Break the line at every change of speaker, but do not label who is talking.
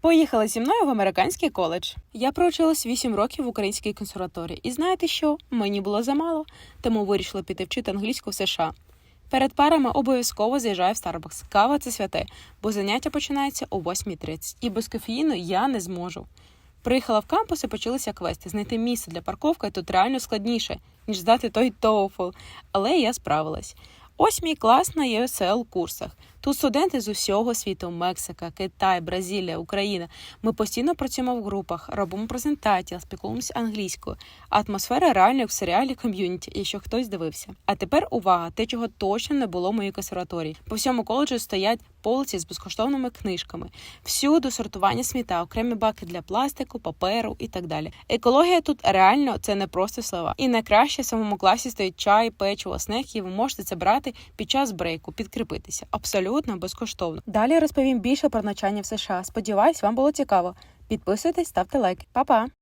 Поїхала зі мною в американський коледж. Я проучилась 8 років в українській консерваторії, і знаєте що? Мені було замало, тому вирішила піти вчити англійську в США. Перед парами обов'язково заїжджаю в Starbucks. Кава це святе, бо заняття починається о 8.30. І без кофеїну я не зможу. Приїхала в кампус і почалися квести. Знайти місце для парковки тут реально складніше, ніж здати той TOEFL. Але я справилась. Ось мій клас на ESL курсах. Тут студенти з усього світу: Мексика, Китай, Бразилія, Україна. Ми постійно працюємо в групах, робимо презентації, спілкуємося англійською. Атмосфера реально як в серіалі ком'юніті, якщо хтось дивився. А тепер увага, те, чого точно не було в моїй консерваторії. По всьому коледжу стоять полиці з безкоштовними книжками. Всюди сортування сміття, окремі баки для пластику, паперу і так далі. Екологія тут реально це не просто слова. І найкраще в самому класі стоїть чай, печиво, снеки. і Ви можете це брати під час брейку, підкріпитися. Абсолютно безкоштовно. Далі розповім більше про навчання в США. Сподіваюсь, вам було цікаво. Підписуйтесь, ставте лайки. Па-па!